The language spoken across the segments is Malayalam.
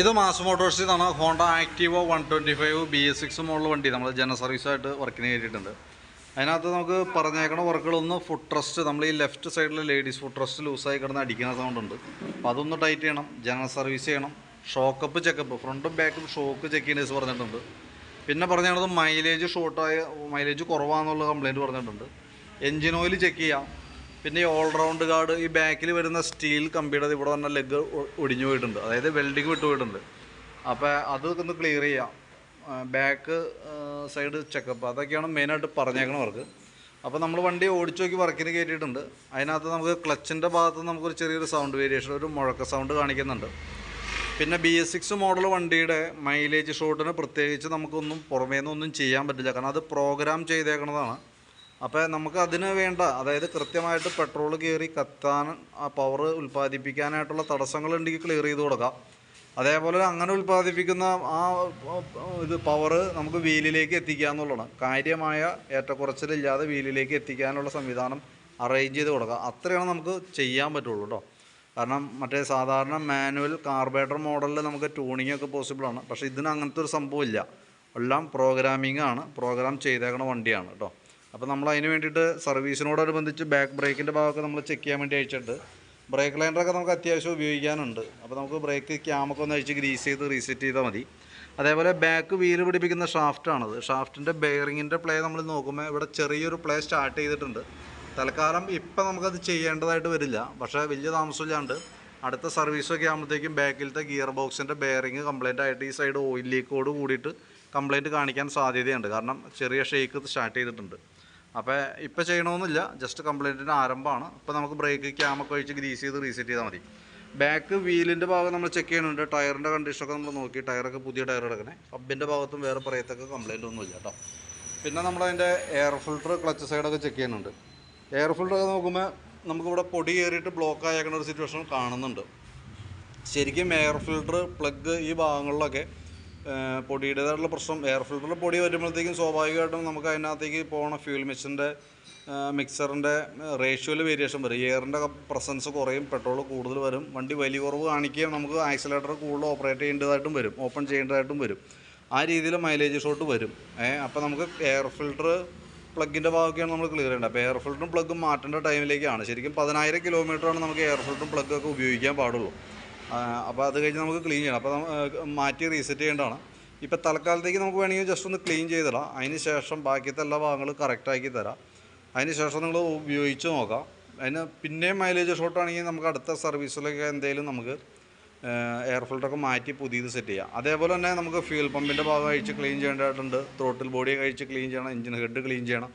ഇത് മാസ് മോട്ടോഴ്സിൽ Honda ആക്റ്റീവോ one twenty five B S six model വണ്ടി. നമ്മൾ ജനസർവീസായിട്ട് വർക്കിന് കയറ്റിയിട്ടുണ്ട്. അതിനകത്ത് നമുക്ക് പറഞ്ഞേക്കണ വർക്കുകളൊന്ന് ഫുഡ് ട്രസ്റ്റ് നമ്മൾ ഈ ലെഫ്റ്റ് സൈഡിൽ ലേഡീസ് ഫുഡ് ട്രസ്റ്റ് ലൂസായി കിടന്ന് അടിക്കുന്ന സൗണ്ട് ഉണ്ട്. അപ്പോൾ അതൊന്ന് ടൈറ്റ് ചെയ്യണം. ജനറൽ സർവീസ് ചെയ്യണം. ഷോക്കപ്പ് ചെക്കപ്പ് ഫ്രണ്ടും ബാക്കും ഷോക്ക് ചെക്ക് ചെയ്യേണ്ടത് പറഞ്ഞിട്ടുണ്ട്. പിന്നെ പറഞ്ഞത് മൈലേജ് ഷോർട്ടായ മൈലേജ് കുറവാന്നുള്ള കംപ്ലയിന്റ് പറഞ്ഞിട്ടുണ്ട്. എൻജിൻ ഓയിൽ ചെക്ക് ചെയ്യാം. പിന്നെ ഈ ഓൾറൗണ്ട് ഗാർഡ് ഈ ബാക്കിൽ വരുന്ന സ്റ്റീൽ കമ്പിയുടെ ഇവിടെ വന്ന ലെഗ് ഒടിഞ്ഞു പോയിട്ടുണ്ട്. അതായത് വെൽഡിങ് വിട്ടുപോയിട്ടുണ്ട് അപ്പോൾ അത് ഒന്ന് ക്ലിയർ ചെയ്യാം. ബാക്ക് സൈഡ് ചെക്കപ്പ് അതൊക്കെയാണ് മെയിനായിട്ട് പറഞ്ഞേക്കണം അവർക്ക് അപ്പോൾ നമ്മൾ വണ്ടി ഓടിച്ചു നോക്കി വർക്കിന് കയറ്റിയിട്ടുണ്ട് അതിനകത്ത് നമുക്ക് ക്ലച്ചിന്റെ ഭാഗത്ത് നമുക്കൊരു ചെറിയൊരു സൗണ്ട് വേരിയേഷൻ ഒരു മുഴക്ക സൗണ്ട് കാണിക്കുന്നുണ്ട്. പിന്നെ ബി എസ് സിക്സ് മോഡൽ വണ്ടിയുടെ മൈലേജ് ഷോട്ടിന് പ്രത്യേകിച്ച് നമുക്കൊന്നും പുറമേ നിന്നൊന്നും ചെയ്യാൻ പറ്റില്ല. കാരണം അത് പ്രോഗ്രാം ചെയ്തേക്കണതാണ്. അപ്പോൾ നമുക്ക് അതിന് വേണ്ട അതായത് കൃത്യമായിട്ട് പെട്രോൾ കയറി കത്താൻ ആ പവർ ഉൽപ്പാദിപ്പിക്കാനായിട്ടുള്ള തടസ്സങ്ങളുണ്ടെങ്കിൽ ക്ലിയർ ചെയ്ത് കൊടുക്കാം. അതേപോലെ അങ്ങനെ ഉൽപ്പാദിപ്പിക്കുന്ന ആ ഇത് പവർ നമുക്ക് വീലിലേക്ക് എത്തിക്കുക എന്നുള്ളതാണ്. കാര്യമായ ഏറ്റക്കുറച്ചിലില്ലാതെ വീലിലേക്ക് എത്തിക്കാനുള്ള സംവിധാനം അറേഞ്ച് ചെയ്ത് കൊടുക്കുക അത്രയാണ് നമുക്ക് ചെയ്യാൻ പറ്റുള്ളൂ കേട്ടോ കാരണം മറ്റേ സാധാരണ മാനുവൽ കാർബേറ്റർ മോഡലിൽ നമുക്ക് ട്യൂണിംഗ് ഒക്കെ പോസിബിളാണ് പക്ഷേ ഇതിന് അങ്ങനത്തെ ഒരു സംഭവം ഇല്ല. എല്ലാം പ്രോഗ്രാമിംഗ് ആണ്. പ്രോഗ്രാം ചെയ്തേക്കണ വണ്ടിയാണ് കേട്ടോ അപ്പോൾ നമ്മൾ അതിന് വേണ്ടിയിട്ട് സർവീസിനോടനുബന്ധിച്ച് ബാക്ക് ബ്രേക്കിന്റെ ഭാഗമൊക്കെ നമ്മൾ ചെക്ക് ചെയ്യാൻ വേണ്ടി അയച്ചിട്ട് ബ്രേക്ക് ലൈനറൊക്കെ നമുക്ക് അത്യാവശ്യം ഉപയോഗിക്കാനുണ്ട്. അപ്പോൾ നമുക്ക് ബ്രേക്ക് ക്യാമൊക്കെ ഒന്ന് അഴിച്ച് ഗ്രീസ് ചെയ്ത് റീസെറ്റ് ചെയ്താൽ മതി. അതേപോലെ ബാക്ക് വീൽ പിടിപ്പിക്കുന്ന ഷാഫ്റ്റാണത് ഷാഫ്റ്റിന്റെ ബെയറിങ്ങിന്റെ പ്ലേ നമ്മൾ നോക്കുമ്പോൾ ഇവിടെ ചെറിയൊരു പ്ലേ സ്റ്റാർട്ട് ചെയ്തിട്ടുണ്ട്. തൽക്കാലം ഇപ്പം നമുക്കത് ചെയ്യേണ്ടതായിട്ട് വരില്ല. പക്ഷേ വലിയ താമസമില്ലാണ്ട് അടുത്ത സർവീസൊക്കെ ആകുമ്പോഴത്തേക്കും ബാക്കിലത്തെ ഗിയർ ബോക്സിന്റെ ബെയറിങ് കംപ്ലൈന്റ് ആയിട്ട് ഈ സൈഡ് ഓയിൽ ലീക്കോട് കൂടിയിട്ട് കംപ്ലൈന്റ് കാണിക്കാൻ സാധ്യതയുണ്ട്. കാരണം ചെറിയ ഷേക്ക് സ്റ്റാർട്ട് ചെയ്തിട്ടുണ്ട്. അപ്പോൾ ഇപ്പോൾ ചെയ്യണമെന്നില്ല ജസ്റ്റ് കംപ്ലൈന്റിന്റെ ആരംഭമാണ്. ഇപ്പോൾ നമുക്ക് ബ്രേക്ക് ക്യാമൊക്കെ ഒഴിച്ച് ഗ്രീസ് ചെയ്ത് റീസെറ്റ് ചെയ്താൽ മതി. ബാക്ക് വീലിന്റെ ഭാഗം നമ്മൾ ചെക്ക് ചെയ്യുന്നുണ്ട്. ടയറിന്റെ കണ്ടീഷനൊക്കെ നമ്മൾ നോക്കി. ടയറൊക്കെ പുതിയ ടയർ എടുക്കണേ. ഹബിന്റെ ഭാഗത്തും വേറെ പറയത്തൊക്കെ കംപ്ലൈന്റ് ഒന്നുമില്ല കേട്ടോ. പിന്നെ നമ്മളതിന്റെ എയർ ഫിൽട്ടർ ക്ലച്ച് സൈഡൊക്കെ ചെക്ക് ചെയ്യുന്നുണ്ട്. എയർ ഫിൽട്ടർ ഒക്കെ നോക്കുമ്പോൾ നമുക്കിവിടെ പൊടി കയറിയിട്ട് ബ്ലോക്ക് ആയേക്കണ ഒരു സിറ്റുവേഷൻ കാണുന്നുണ്ട്. ശരിക്കും എയർ ഫിൽട്ടർ പ്ലഗ് ഈ ഭാഗങ്ങളിലൊക്കെ പൊടിയുടേതായിട്ടുള്ള പ്രശ്നം എയർ ഫിൽറ്ററിൽ പൊടി വരുമ്പോഴത്തേക്കും സ്വാഭാവികമായിട്ടും നമുക്ക് അതിനകത്തേക്ക് പോകണ ഫ്യൂൽ മിക്സിന്റെ മിക്സറിന്റെ റേഷ്യോയിൽ വേരിയേഷൻ വരും. എയറിന്റെ പ്രസൻസ് കുറയും പെട്രോൾ കൂടുതൽ വരും. വണ്ടി വലിയ കുറവ് കാണിക്കുകയും നമുക്ക് ആക്സിലേറ്റർ കൂടുതൽ ഓപ്പറേറ്റ് ചെയ്യേണ്ടതായിട്ടും വരും ഓപ്പൺ ചെയ്യേണ്ടതായിട്ടും വരും. ആ രീതിയിൽ മൈലേജ് ഷോട്ട് വരും. ഏഹ് അപ്പോൾ നമുക്ക് എയർ ഫിൽറ്റർ പ്ലഗിന്റെ ഭാഗമൊക്കെയാണ് നമ്മൾ ക്ലിയർ ചെയ്യേണ്ടത്. അപ്പോൾ എയർ ഫിൽറ്ററും പ്ലഗും മാറ്റേണ്ട ടൈമിലേക്കാണ് ശരിക്കും പതിനായിരം കിലോമീറ്ററാണ് നമുക്ക് എയർ ഫിൽറ്ററും പ്ലഗൊക്കെ ഉപയോഗിക്കാൻ പാടുള്ളൂ. അപ്പോൾ അത് കഴിഞ്ഞ് നമുക്ക് ക്ലീൻ ചെയ്യണം. അപ്പോൾ മാറ്റി റീസെറ്റ് ചെയ്യേണ്ടതാണ്. ഇപ്പോൾ തൽക്കാലത്തേക്ക് നമുക്ക് വേണമെങ്കിൽ ജസ്റ്റ് ഒന്ന് ക്ലീൻ ചെയ്തിടാം. അതിന് ശേഷം ബാക്കിയത്തെ എല്ലാ ഭാഗങ്ങളും കറക്റ്റാക്കി തരാം. അതിന് ശേഷം നിങ്ങൾ ഉപയോഗിച്ച് നോക്കാം. അതിന് പിന്നെയും മൈലേജ് ഷോട്ടാണെങ്കിൽ നമുക്ക് അടുത്ത സർവീസിലൊക്കെ എന്തെങ്കിലും നമുക്ക് എയർ ഫിൽറ്ററൊക്കെ മാറ്റി പുതിയത് സെറ്റ് ചെയ്യാം. അതേപോലെ തന്നെ നമുക്ക് ഫ്യൂൽ പമ്പിന്റെ ഭാഗം അഴിച്ച് ക്ലീൻ ചെയ്യേണ്ടതായിട്ടുണ്ട് ത്രോട്ടിൽ ബോഡി കഴിച്ച് ക്ലീൻ ചെയ്യണം. എഞ്ചിൻ ഹെഡ് ക്ലീൻ ചെയ്യണം.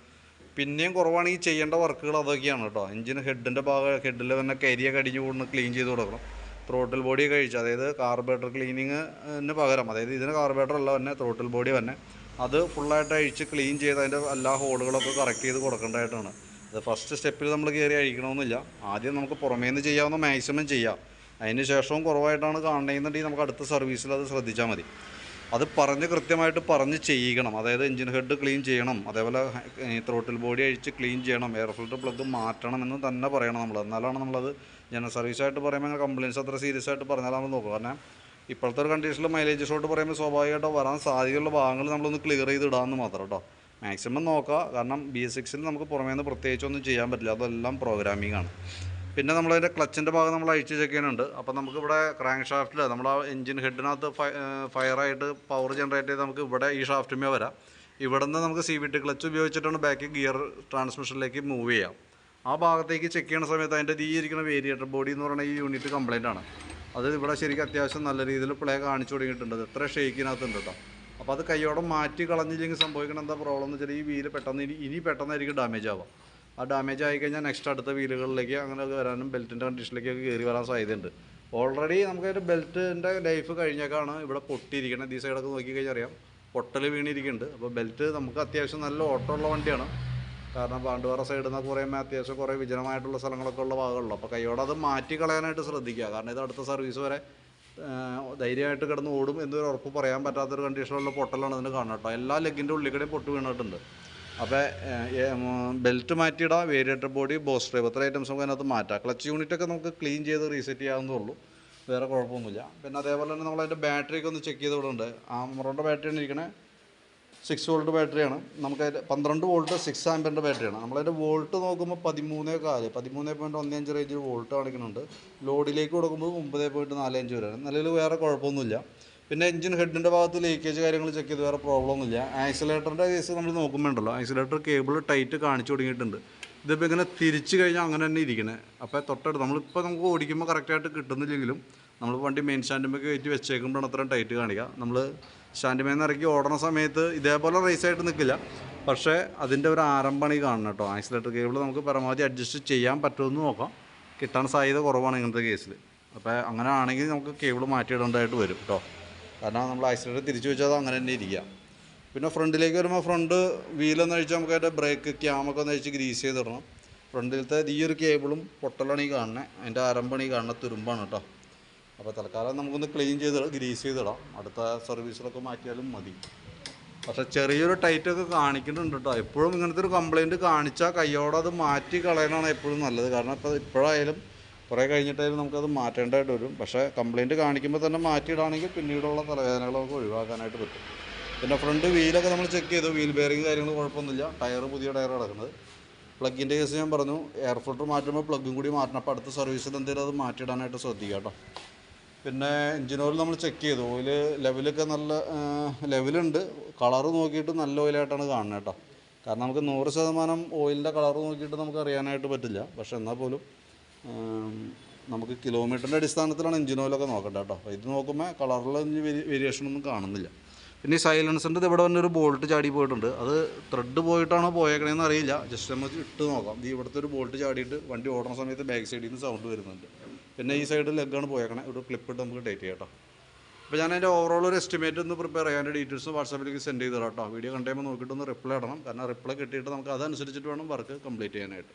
പിന്നെയും കുറവാണെങ്കിൽ ചെയ്യേണ്ട വർക്കുകൾ അതൊക്കെയാണ് കേട്ടോ. എഞ്ചിൻ ഹെഡിന്റെ ഭാഗം ഹെഡിൽ തന്നെ കരിയൊക്കെ അടിഞ്ഞു കൂടുന്ന ക്ലീൻ ചെയ്ത് കൊടുക്കണം. ത്രോട്ടിൽ ബോഡി കഴിച്ച് അതായത് കാർബേറ്റർ ക്ലീനിങ്ങിന് പകരം അതായത് ഇതിന് കാർബേറ്റർ അല്ല തന്നെ ത്രോട്ടിൽ ബോഡി തന്നെ അത് ഫുള്ളായിട്ട് അഴിച്ച് ക്ലീൻ ചെയ്ത് അതിന്റെ എല്ലാ ഹോളുകളൊക്കെ കറക്റ്റ് ചെയ്ത് കൊടുക്കേണ്ടതായിട്ടാണ്. അത് ഫസ്റ്റ് സ്റ്റെപ്പിൽ നമ്മൾ കയറി അഴിക്കണമെന്നില്ല. ആദ്യം നമുക്ക് പുറമേ നിന്ന് ചെയ്യാവുന്ന മാക്സിമം ചെയ്യാം. അതിന് ശേഷവും കുറവായിട്ടാണ് കാണണമെന്നുണ്ടെങ്കിൽ നമുക്ക് അടുത്ത സർവീസിൽ അത് ശ്രദ്ധിച്ചാൽ മതി. അത് പറഞ്ഞ് കൃത്യമായിട്ട് പറഞ്ഞ് ചെയ്യിക്കണം. അതായത് എഞ്ചിൻ ഹെഡ് ക്ലീൻ ചെയ്യണം. അതേപോലെ ത്രോട്ടിൽ ബോഡി അഴിച്ച് ക്ലീൻ ചെയ്യണം. എയർ ഫിൽറ്റർ പ്ലഗ് മാറ്റണം എന്ന് തന്നെ പറയണം നമ്മൾ എന്നാലാണ് നമ്മളത് ജനറൽ സർവീസായിട്ട് പറയുമ്പോൾ കംപ്ലയിൻസ് അത്ര സീരിയസ് ആയിട്ട് പറഞ്ഞാൽ നമ്മൾ കാരണം ഇപ്പോഴത്തെ ഒരു കണ്ടീഷനിൽ മൈലേജ് ഷോട്ട് പറയുമ്പോൾ സ്വാഭാവികമായിട്ട് വരാൻ സാധ്യതയുള്ള ഭാഗങ്ങൾ നമ്മളൊന്ന് ക്ലിയർ ചെയ്ത് ഇടാമെന്ന് മാത്രം കേട്ടോ മാക്സിമം നോക്കുക കാരണം ബി എസ് സിക്സിൽ നമുക്ക് പുറമേ നിന്ന് പ്രത്യേകിച്ചൊന്നും ചെയ്യാൻ പറ്റില്ല. അതെല്ലാം പ്രോഗ്രാമിംഗ് ആണ്. പിന്നെ നമ്മളതിന്റെ ക്ലച്ചിന്റെ ഭാഗം നമ്മൾ അഴിച്ച് ചെക്ക് ചെയ്യുന്നുണ്ട്. അപ്പോൾ നമുക്കിവിടെ ക്രാങ്ക് ഷാഫ്റ്റിൽ നമ്മൾ ആ എഞ്ചിൻ ഹെഡിനകത്ത് ഫയറായിട്ട് പവർ ജനറേറ്റ് ചെയ്ത് നമുക്ക് ഇവിടെ ഈ ഷാഫ്റ്റുമേ വരാം. ഇവിടെ നിന്ന് നമുക്ക് സി വി ടി ക്ലച്ച് ഉപയോഗിച്ചിട്ടാണ് ബാക്ക് ഗിയർ ട്രാൻസ്മിഷനിലേക്ക് മൂവ് ചെയ്യാം. ആ ഭാഗത്തേക്ക് ചെക്ക് ചെയ്യുന്ന സമയത്ത് അതിന്റെ ഈ ഇരിക്കുന്ന വേരിയേറ്റർ ബോഡി എന്ന് പറയുന്ന ഈ യൂണിറ്റ് കംപ്ലൈന്റ് ആണ്. അത് ഇവിടെ ശരിക്കും അത്യാവശ്യം നല്ല രീതിയിൽ പ്ലേ കാണിച്ചു തുടങ്ങിയിട്ടുണ്ട്. എത്ര ഷേക്കിനകത്തുണ്ട് കേട്ടോ അപ്പോൾ അത് കൈയോടെ മാറ്റി കളഞ്ഞില്ലെങ്കിൽ സംഭവിക്കണം എന്താ പ്രോബ്ലം എന്ന് വെച്ചാൽ ഈ വീൽ പെട്ടെന്ന് ഇനി ഇനി പെട്ടെന്നായിരിക്കും ഡാമേജ് ആവുക ആ ഡാമേജ് ആയി കഴിഞ്ഞാൽ നെക്സ്റ്റ് അടുത്ത വീലുകളിലേക്ക് അങ്ങനെ വരാനും ബെൽറ്റിന്റെ കണ്ടീഷനിലേക്കൊക്കെ കയറി വരാൻ സാധ്യതയുണ്ട്. ഓൾറെഡി നമുക്കൊരു ബെൽറ്റിന്റെ ലൈഫ് കഴിഞ്ഞേക്കാണ് ഇവിടെ പൊട്ടിയിരിക്കുന്നത് ഈ സൈഡൊക്കെ നോക്കി കഴിഞ്ഞാൽ അറിയാം. പൊട്ടൽ വീണിരിക്കുന്നുണ്ട്. അപ്പോൾ ബെൽറ്റ് നമുക്ക് അത്യാവശ്യം നല്ല ഓട്ടമുള്ള വണ്ടിയാണ്. കാരണം പാണ്ഡുവാറ സൈഡിൽ നിന്ന് കുറേ അത്യാവശ്യം കുറേ വിജനമായിട്ടുള്ള സ്ഥലങ്ങളൊക്കെ ഉള്ള ഭാഗമുള്ളൂ. അപ്പോൾ കൈയോടെ അത് മാറ്റി കളയാനായിട്ട് ശ്രദ്ധിക്കുക. കാരണം ഇത് അടുത്ത സർവീസ് വരെ ധൈര്യമായിട്ട് കിടന്ന് ഓടും എന്നൊരു ഉറപ്പ് പറയാൻ പറ്റാത്തൊരു കണ്ടീഷനിലുള്ള പൊട്ടലാണ് ഇതിന് കാണുക കേട്ടോ എല്ലാ ലെഗിന്റെ ഉള്ളിക്കടയും കൂടെയും പൊട്ട് വീണിട്ടുണ്ട്. അപ്പോൾ ബെൽറ്റ് മാറ്റിയിട വേരിയേറ്റർ ബോഡി ബോസ് ഡ്രൈവ് ഇത്ര ഐറ്റംസ് നമുക്ക് അതിനകത്ത് മാറ്റാം. ക്ലച്ച് യൂണിറ്റ് ഒക്കെ നമുക്ക് ക്ലീൻ ചെയ്ത് റീസെറ്റ് ചെയ്യാവുന്നതേ ഉള്ളൂ വേറെ കുഴപ്പമൊന്നുമില്ല. പിന്നെ അതേപോലെ തന്നെ നമ്മൾ അതിന്റെ ബാറ്ററിയൊക്കെ ഒന്ന് ചെക്ക് ചെയ്ത് വിടുന്നുണ്ട്. ആ മുറോന്റെ ബാറ്ററിയാണ് ഇരിക്കണേ. സിക്സ് വോൾട്ട് ബാറ്ററിയാണ് നമുക്ക് അതിന്റെ പന്ത്രണ്ട് വോൾട്ട് സിക്സ് ആമ്പിയറിന്റെ ബാറ്ററിയാണ് നമ്മളതിന്റെ വോൾട്ട് നോക്കുമ്പോൾ പതിമൂന്നേ കാൽ പതിമൂന്ന് പോയിന്റ് ഒന്ന് അഞ്ച് റേഞ്ചിൽ വോൾട്ട് കാണിക്കുന്നുണ്ട്. ലോഡിലേക്ക് കൊടുക്കുമ്പോൾ ഒമ്പത് പോയിന്റ് നാല് അഞ്ച് വരെയാണ് നിലവിൽ വേറെ കുഴപ്പമൊന്നുമില്ല. പിന്നെ എഞ്ചിൻ ഹെഡിന്റെ ഭാഗത്ത് ലീക്കേജ് കാര്യങ്ങൾ ചെക്ക് ചെയ്ത് വേറെ പ്രോബ്ലം ഒന്നുമില്ല. ആക്സിലേറ്ററിന്റെ കേസ് നമ്മൾ നോക്കുമ്പോണ്ടല്ലോ. ആക്സിലേറ്റർ കേബിൾ ടൈറ്റ് കാണിച്ചു തുടങ്ങിയിട്ടുണ്ട് ഇതിപ്പോൾ ഇങ്ങനെ തിരിച്ചു കഴിഞ്ഞാൽ അങ്ങനെ തന്നെ ഇരിക്കണേ. അപ്പോൾ തൊട്ടടുത്ത് നമ്മളിപ്പോൾ നമുക്ക് ഓടിക്കുമ്പോൾ കറക്റ്റായിട്ട് കിട്ടുന്നില്ലെങ്കിലും നമ്മൾ വണ്ടി മെയിൻ സ്റ്റാൻഡിലേക്ക് കയറ്റി വെച്ചേക്കുമ്പോഴാണ് അത്രയും ടൈറ്റ് കാണിക്കുക നമ്മൾ നിന്ന് ഇറക്കി ഓടണ സമയത്ത് ഇതേപോലെ റേസ് ആയിട്ട് നിൽക്കില്ല. പക്ഷേ അതിന്റെ ഒരു ആരംഭമാണ് കാണണം കേട്ടോ. ആക്സിലേറ്റർ കേബിൾ നമുക്ക് പരമാവധി അഡ്ജസ്റ്റ് ചെയ്യാൻ പറ്റുമെന്ന് നോക്കാം. കിട്ടാൻ സാധ്യത കുറവാണ് ഇങ്ങനത്തെ കേസിൽ അപ്പോൾ അങ്ങനെ ആണെങ്കിൽ നമുക്ക് കേബിൾ മാറ്റിയിടേണ്ടതായിട്ട് വരും കേട്ടോ. കാരണം നമ്മൾ ആക്സിലേറ്റർ തിരിച്ചു വെച്ചാൽ അത് അങ്ങനെ തന്നെ ഇരിക്കുക. പിന്നെ ഫ്രണ്ടിലേക്ക് വരുമ്പോൾ ഫ്രണ്ട് വീലൊന്ന് അഴിച്ച് നമുക്ക് അതിന്റെ ബ്രേക്ക് ക്യാമൊക്കെ ഒന്ന് അഴിച്ച് ഗ്രീസ് ചെയ്തിടണം. ഫ്രണ്ടിലത്തെ ഈ ഒരു കേബിളും പൊട്ടലാണ് ഈ കാണുന്നത്. അതിന്റെ ആരംഭമാണ് ഈ കാണുന്ന തുരുമ്പാണ് കേട്ടോ. അപ്പോൾ തൽക്കാലം നമുക്കൊന്ന് ക്ലീൻ ചെയ്ത് ഗ്രീസ് ചെയ്തിടാം അടുത്ത സർവീസിലൊക്കെ മാറ്റിയാലും മതി. പക്ഷേ ചെറിയൊരു ടൈറ്റൊക്കെ കാണിക്കുന്നുണ്ട് കേട്ടോ എപ്പോഴും ഇങ്ങനത്തെ ഒരു കംപ്ലയിന്റ് കാണിച്ചാൽ കയ്യോടെ അത് മാറ്റി കളയണതാണ് എപ്പോഴും നല്ലത്. കാരണം ഇപ്പോൾ ഇപ്പോഴായാലും കുറേ കഴിഞ്ഞിട്ടായാലും നമുക്കത് മാറ്റേണ്ടതായിട്ട് വരും. പക്ഷേ കംപ്ലയിന്റ് കാണിക്കുമ്പോൾ തന്നെ മാറ്റിയിടാണെങ്കിൽ പിന്നീടുള്ള തലവേദനകൾ നമുക്ക് ഒഴിവാക്കാനായിട്ട് പറ്റും. പിന്നെ ഫ്രണ്ട് വീലൊക്കെ നമ്മൾ ചെക്ക് ചെയ്തു. വീൽ ബെയറിങ് കാര്യങ്ങൾ കുഴപ്പമൊന്നുമില്ല. ടയർ പുതിയ ടയർ കിടക്കുന്നത്. പ്ലഗിന്റെ കേസ് ഞാൻ പറഞ്ഞു. എയർ ഫിൽറ്റർ മാറ്റുമ്പോൾ പ്ലഗും കൂടി മാറ്റണം. അപ്പോൾ അടുത്ത സർവീസിൽ എന്തെങ്കിലും അത് മാറ്റിയിടാനായിട്ട് ശ്രദ്ധിക്കാം കേട്ടോ പിന്നെ എഞ്ചിൻ ഓയിൽ നമ്മൾ ചെക്ക് ചെയ്തു. ഓയിൽ ലെവലൊക്കെ നല്ല ലെവലുണ്ട് കളറ് നോക്കിയിട്ട് നല്ല ഓയിലായിട്ടാണ് കാണുന്നത് കേട്ടോ. കാരണം നമുക്ക് നൂറ് ശതമാനം ഓയിലിന്റെ കളർ നോക്കിയിട്ട് നമുക്ക് അറിയാനായിട്ട് പറ്റില്ല. പക്ഷെ എന്നാൽ പോലും നമുക്ക് കിലോമീറ്ററിന്റെ അടിസ്ഥാനത്തിലാണ് എഞ്ചിൻ ഓയിലൊക്കെ നോക്കേണ്ടത് കേട്ടോ. ഇത് നോക്കുമ്പോൾ കളറിൽ വേരിയേഷൻ ഒന്നും കാണുന്നില്ല. പിന്നെ ഈ സൈലൻസിന്റെ ഇത് ഇവിടെ വന്നൊരു ഒരു ബോൾട്ട് ചാടി പോയിട്ടുണ്ട്. അത് ത്രെഡ് പോയിട്ടാണോ പോയേക്കണേന്ന് അറിയില്ല. ജസ്റ്റ് നമുക്ക് ഇട്ട് നോക്കാം. ഇത് ഇവിടുത്തെ ഒരു ബോൾട്ട് ചാടിയിട്ട് വണ്ടി ഓടുന്ന സമയത്ത് ബാക്ക് സൈഡിൽ നിന്ന് സൗണ്ട് വരുന്നുണ്ട്. പിന്നെ ഈ സൈഡിൽ ലെഗാണ് പോയേക്കണേ. ഒരു ക്ലിപ്പ് ഇട്ട് നമുക്ക് ഡേറ്റ് ചെയ്യാം കേട്ടോ അപ്പോൾ ഞാൻ അതിന്റെ ഓവറോൾ ഒരു എസ്റ്റിമേറ്റ് ഒന്ന് പ്രിപ്പയർ ചെയ്യാൻ ഡീറ്റെയിൽസ് വാട്സാപ്പിലേക്ക് സെൻഡ് ചെയ്ത് തരാം കേട്ടോ വീഡിയോ കണ്ടുമ്പോൾ നോക്കിയിട്ട് ഒന്ന് റിപ്ലൈ ഇടണം. കാരണം റിപ്ലൈ കിട്ടിയിട്ട് നമുക്ക് അതനുസരിച്ചിട്ട് വേണം വർക്ക് കംപ്ലീറ്റ് ചെയ്യാനായിട്ട്.